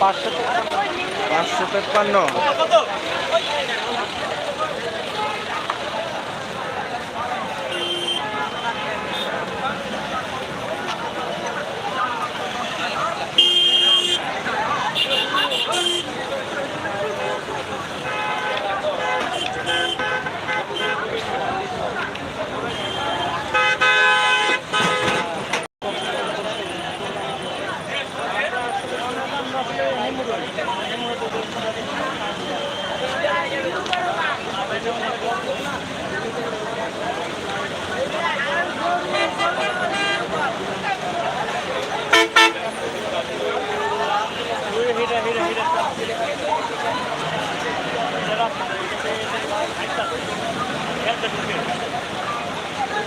পাঁচশো পাঁচশো তেপ্পান্ন।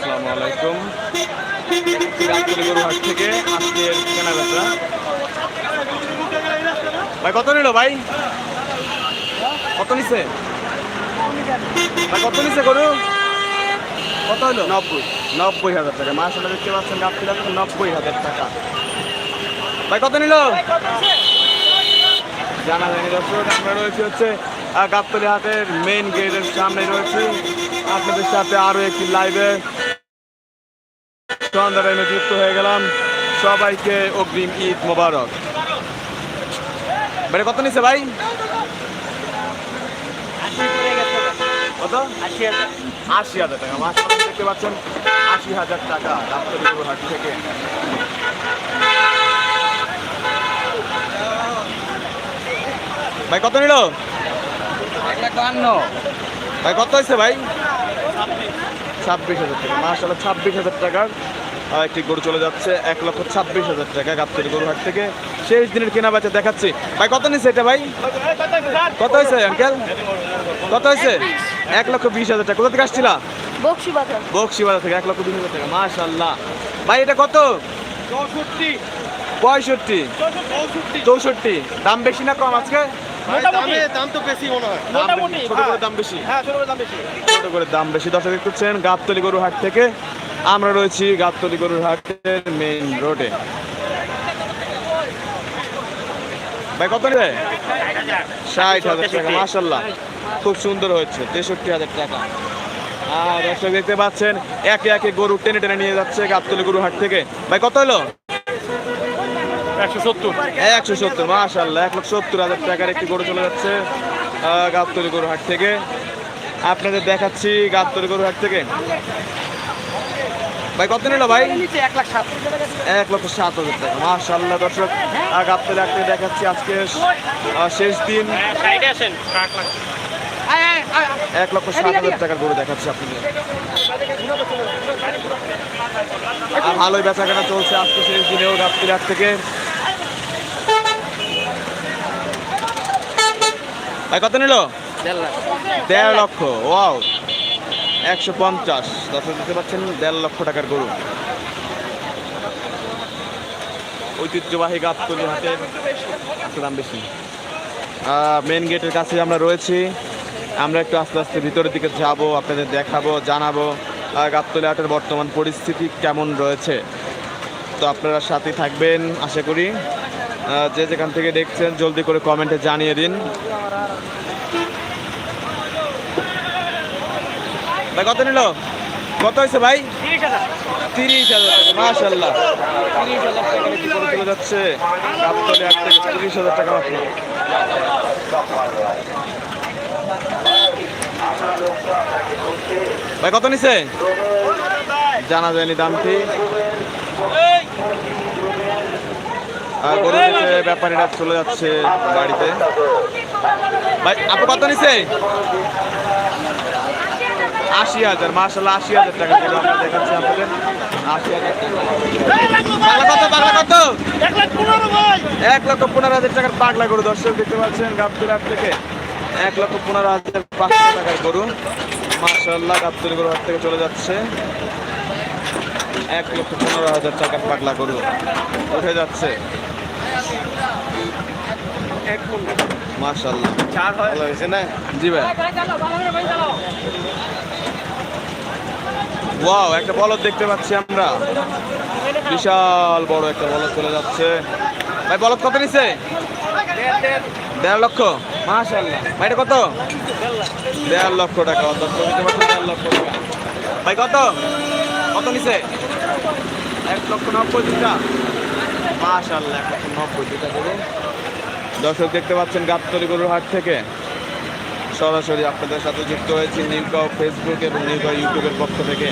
আসসালামু আলাইকুম। গাবতলী হাট থেকে আজকের কেনা বেচা ভাই কত নিল ভাই? কত নিছে? ভাই কত নিছে গরু? কত হলো? নব্বই। নব্বই হাজার টাকা। মাসাটা দেখতে পাচ্ছেন হাট থেকে নব্বই হাজার টাকা। ভাই কত নিল? জানা যায়নি দর্শক আমরা রয়েছে হচ্ছে গাবতলী হাটের মেইন গেটের সামনে রয়েছে। আপনাদের সাথে আরও একটি লাইভে সন্ধ্যা টাইমে যুক্ত হয়ে গেলাম। সবাইকে অগ্রিম ঈদ মোবারক। মানে কত নিছে ভাই? কত? আশি হাজার। আশি হাজার টাকা। দেখতে পাচ্ছেন আশি হাজার টাকা হাট থেকে। ভাই কত নিল? ভাই কত হয়েছে ভাই? ছাব্বিশ হাজার টাকা। মাসাল্লাহ ছাব্বিশ হাজার টাকার একটি গরু চলে যাচ্ছে এক লক্ষ ছাব্বিশ হাজার টাকা গাবতলি গরু হাট থেকে। শেষ দিনের কেনা বেচা দেখাচ্ছি। ভাই কত নিচ্ছে এটা ভাই? কত হয়েছে আঙ্কেল কত হয়েছে? এক লক্ষ বিশ হাজার টাকা। কোথা থেকে আসছিলা? বক্সিবাজার। থেকে এক লক্ষ বিশ হাজার টাকা। মাশাল্লাহ ভাই এটা কত? চৌষট্টি। পঁয়ষট্টি। চৌষট্টি। দাম বেশি না কম আজকে? দাম বেশি হয়। ছোট করে দাম বেশি। হ্যাঁ ছোট দাম বেশি। ছোট করে দাম বেশি। দর্শক দেখতেছেন গাবতলি গরুর হাট থেকে আমরা রয়েছি গাবতলি গরুর হাটের মেইন রোডে ভাই কত নেবে ষাট হাজার টাকা মাসাল্লাহ খুব সুন্দর হয়েছে তেষট্টি হাজার টাকা। আর দর্শক দেখতে পাচ্ছেন একে একে গরু টেনে টেনে নিয়ে যাচ্ছে গাবতলি গরুর হাট থেকে। ভাই কত হলো? একশো সত্তর। একশো সত্তর মাশাল্লাহ এক লক্ষ সত্তর হাজার টাকার একটি গরু চলে যাচ্ছে গাবতলী গরু হাট থেকে। আপনাদের দেখাচ্ছি গাবতলী গরু হাট থেকে। ভাই কত নিল ভাই? এক লাখ সাত এক লক্ষ সাত হাজার টাকা। মাশাল্লাহ দর্শক গাবতলী হাট দেখাচ্ছি আজকে শেষ দিন। এক লক্ষ সাত হাজার টাকার গরু দেখাচ্ছি আপনাদের আর ভালোই বেচা কেনা চলছে আজকে শেষ দিনেও গাবতলী হাট থেকে। ভাই কত নিল? দেড় দেড় লক্ষ ওয়াও। একশো পঞ্চাশ। দর্শক দিতে পাচ্ছেন, দেড় লক্ষ টাকার গরু। ঐতিহ্যবাহী গাবতলি হাটে একটু দাম বেশি। মেন গেটের কাছে আমরা রয়েছি। আমরা একটু আস্তে আস্তে ভিতরের দিকে যাব, আপনাদের দেখাবো, জানাব। গাবতলি হাটের বর্তমান পরিস্থিতি কেমন রয়েছে। তো আপনারা সাথে থাকবেন, আশা করি। যে যেখান থেকে দেখছেন, জলদি করে কমেন্টে জানিয়ে দিন। ভাই, কত নিল? কত হয়েছে ভাই? তিরিশ হাজার তিরিশ হাজার টাকা চলে যাচ্ছে। তিরিশ হাজার টাকা ভাই, কত নিছে? জানা যায়নি দামটি। গরু ব্যাপারীরা চলে যাচ্ছে বাড়িতে। ভাই, আপু কত নিছে? আশি হাজার মার্শাল্লাহ আশি হাজার টাকা কিলো আমরা দেখাচ্ছি আপনাদের। আশি হাজার কত এক লাখ পনেরো এক লক্ষ পনেরো হাজার টাকার পাগলা গরু, দর্শক দেখতে পাচ্ছেন গাবতুলার থেকে। এক লক্ষ পনেরো হাজার পাঁচশো টাকার গরু। মার্শাল্লাহ গাবতলি গরু হাট থেকে চলে যাচ্ছে। এক লক্ষ পনেরো হাজার টাকার পাগলা গরু। উঠে যাচ্ছে। মার্শাল্লাহ চার হয়। ভালো হয়েছে না? জি ভাই। ওয়াও একটা বলদ দেখতে পাচ্ছি আমরা। বিশাল বড় একটা বলদ চলে যাচ্ছে। ভাই বলদ কত নিছে? দেড় লক্ষ। মাশাল্লাহ ভাই এটা কত? দেড় লক্ষ টাকা। অর্থাৎ দেড় লক্ষ টাকা। ভাই কত? কত নিছে? এক লক্ষ নব্বই দুটা মাশাল্লাহ এক লক্ষ নব্বই দুটা দেবে। দর্শক দেখতে পাচ্ছেন গাবতলি গরুর হাট থেকে। সরাসরি আপনাদের সাথে যুক্ত হয়েছি নীলগাঁও ফেসবুক এবং নীলগাঁও ইউটিউবের পক্ষ থেকে।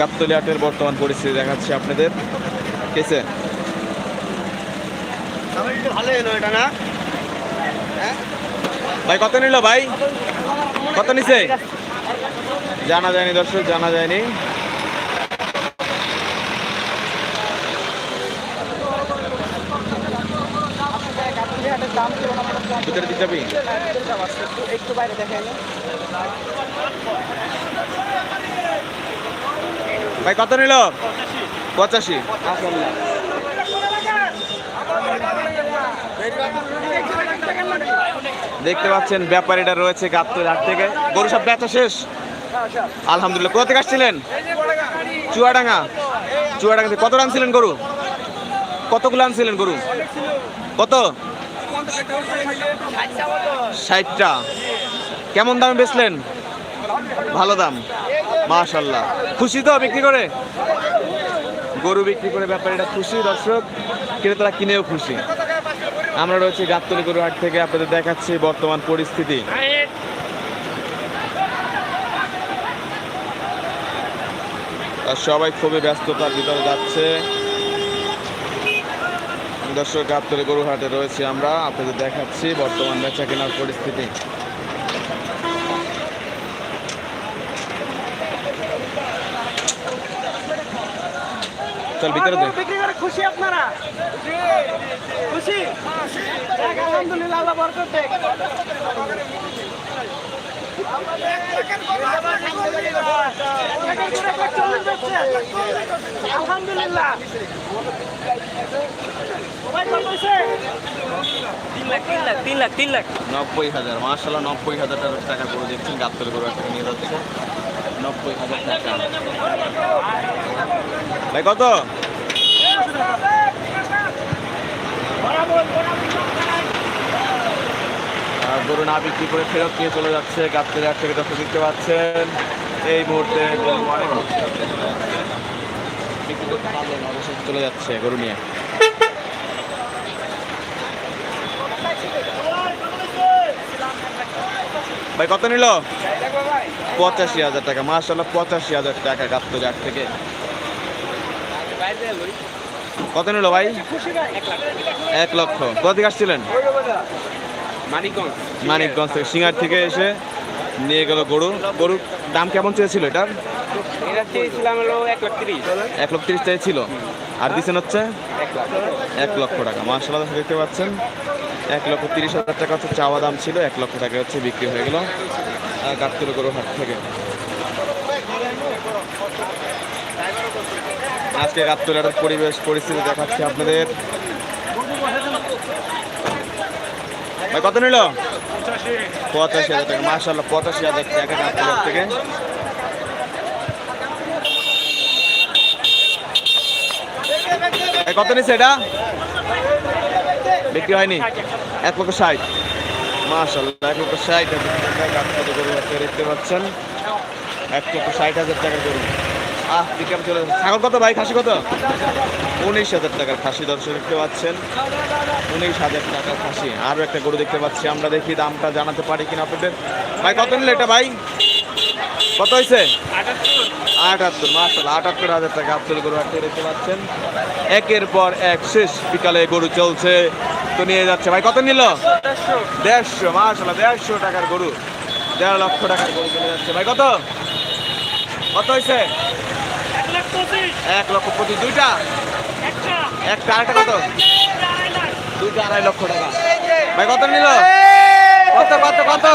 গাবতলি হাটের বর্তমান পরিস্থিতি দেখাচ্ছি আপনাদের। কেসে ভাই, কত নিল ভাই? কত নিছে? জানা যায়নি দর্শক, জানা যায়নি। ভিতরে দিতে যাবি? একটু বাইরে দেখেন ভাই, কত নিল? পঁচাশি। দেখতে পাচ্ছেন, ব্যাপারীটা রয়েছে গাবতলি হাট থেকে। গরু সব বেচা শেষ? আলহামদুলিল্লাহ। কোথা থেকে আসছিলেন? চুয়াডাঙ্গা। চুয়াডাঙ্গা কত আনছিলেন গরু? কতগুলো আনছিলেন গরু? কত? ষাটটা। কেমন দামে বেচলেন? ভালো দাম। মাশাল্লাহ খুশি তো বিক্রি করে? গরু বিক্রি করে ব্যাপারীরা খুশি, দর্শক। ক্রেতারা কিনেও খুশি। আমরা রয়েছি গাবতলি গরু হাট থেকে আপনাদের দেখাচ্ছি বর্তমান পরিস্থিতি। সবাই খুবই ব্যস্ততার ভিতরে যাচ্ছে। দর্শক গাবতলি গরু হাটে রয়েছি আমরা। আপনাদের দেখাচ্ছি বর্তমান বেচা কেনার পরিস্থিতি আল্লাহ আলহামদুলিল্লাহ? তিন লাখ তিন লাখ নব্বই হাজার মার্শাল্লাহ নব্বই হাজার টাকা করে দেখছেন গাবতলি হাট থেকে নিয়ে যাচ্ছে। নব্বই হাজার টাকা। কত? গরু না বিক্রি করে ফেরত নিয়ে চলে যাচ্ছে গাবতলি হাট থেকে দর্শক দেখতে পাচ্ছেন। এই মুহূর্তে গরু অনেক বিক্রি করতে পারল না অবশ্যই চলে যাচ্ছে গরু নিয়ে ভাই কত নিল? পঁচাশি হাজার টাকা। মাসাল্লাহ পঁচাশি হাজার টাকা গাবতলি হাট থেকে। কত নিল ভাই? এক লক্ষ। কোথা আসছিলেন? মানিকগঞ্জ। মানিকগঞ্জ থেকে। সিঙ্গার থেকে এসে নিয়ে গেল গরু। গরুর দাম কেমন চেয়েছিল এটার? এটা চেয়েছিলাম হলো এক লাখ তিরিশ। এক লক্ষ তিরিশ চেয়েছিল আর দিচ্ছেন হচ্ছে এক লক্ষ টাকা। মার্শাল দেখতে পাচ্ছেন। এক লক্ষ তিরিশ হাজার টাকা হচ্ছে চাওয়া দাম ছিল। এক লক্ষ টাকা হচ্ছে বিক্রি হয়ে গেল। গাবতলি গরু হাট থেকে। আজকে গাবতলি পরিবেশ পরিস্থিতি দেখাচ্ছি আপনাদের। ভাই কত নিল? পঁচাশি হাজার টাকা। মার্শাল্লাহ পঁচাশি হাজার টাকা গাবতলি হাট থেকে। কত নিচ্ছে এটা? বিক্রি হয়নি? এক লক্ষ ষাট। মাশাল্লাহ এক লক্ষ ষাট হাজার গরু দেখতে পাচ্ছেন? এক লক্ষ ষাট হাজার টাকা গরু আহ বিক্রি চলে। ছাগল কত ভাই? খাসি কত? উনিশ হাজার টাকার খাসি দর্শক দেখতে পাচ্ছেন। উনিশ হাজার টাকার খাসি। আরও একটা গরু দেখতে পাচ্ছি। আমরা দেখি দামটা জানাতে পারি কিনা আপনাদের। ভাই, কত নিল এটা ভাই? কত হয়েছে আটাত্তর মাসাল আটাত্তর হাজার টাকা আব্দুল গরু হাটে দেখতে পাচ্ছেন। একের পর এক শেষ বিকালে গরু চলছে। তো নিয়ে যাচ্ছে ভাই কত নিল? দেড়শো মাসাল দেড়শো টাকার গরু। দেড় লক্ষ টাকার গরু চলে যাচ্ছে। ভাই কত? কত হয়েছে? এক লক্ষ পঁচিশ দুইটা? একটা আরেকটা কত? দুইটা আড়াই লক্ষ টাকা। ভাই কত নিল? কত কত কত?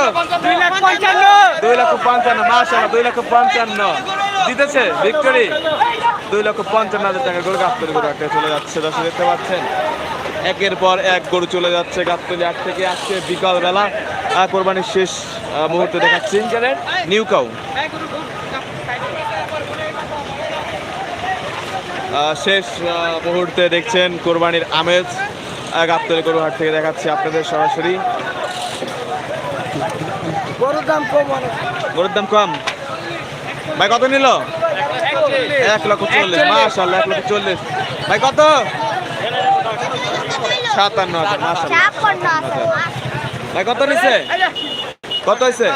দুই লাখ পঞ্চান্ন। দুই লক্ষ পঞ্চান্ন মাসাল্লাহ দুই লক্ষ পঞ্চান্ন। জিতেছে ভিক্টোরি দুই লক্ষ পঞ্চান্ন হাজার টাকা গরু গাবতলি গরু একটা চলে যাচ্ছে দর্শক দেখতে পাচ্ছেন। একের পর এক গরু চলে যাচ্ছে গাবতলি আট থেকে আজকে বিকালবেলা। কোরবানির শেষ মুহূর্তে দেখাচ্ছি। New cow. শেষ মুহূর্তে দেখছেন কোরবানির আমেজ। গাবতলি গরু হাট থেকে দেখাচ্ছি আপনাদের সরাসরি। গরুর দাম কম গরুর দাম কম? ভাই কত নিল? এক লক্ষ চল্লিশ মাশাল্লাহ এক লক্ষ চল্লিশ। ভাই কত? সাতান্ন হাজার মাশাল্লাহ ভাই কত নিছে? কত হয়েছে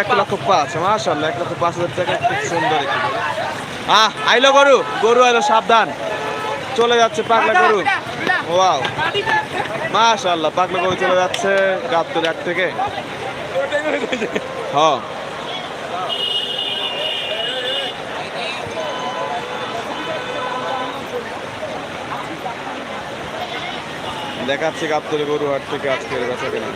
এক লক্ষ পাঁচ মাশাল্লাহ এক লক্ষ পাঁচ হাজার টাকা খুব সুন্দর আহ আইলো গরু গরু আইলো সাবধান। চলে যাচ্ছে পাগলা গরু। ওয়াও। মাশাল্লাহ পাগলা গরু চলে যাচ্ছে গাবতলি হাট থেকে। হ্যাঁ দেখাচ্ছি গাবতলি গরুহাট থেকে আজকের বেচা কেনা।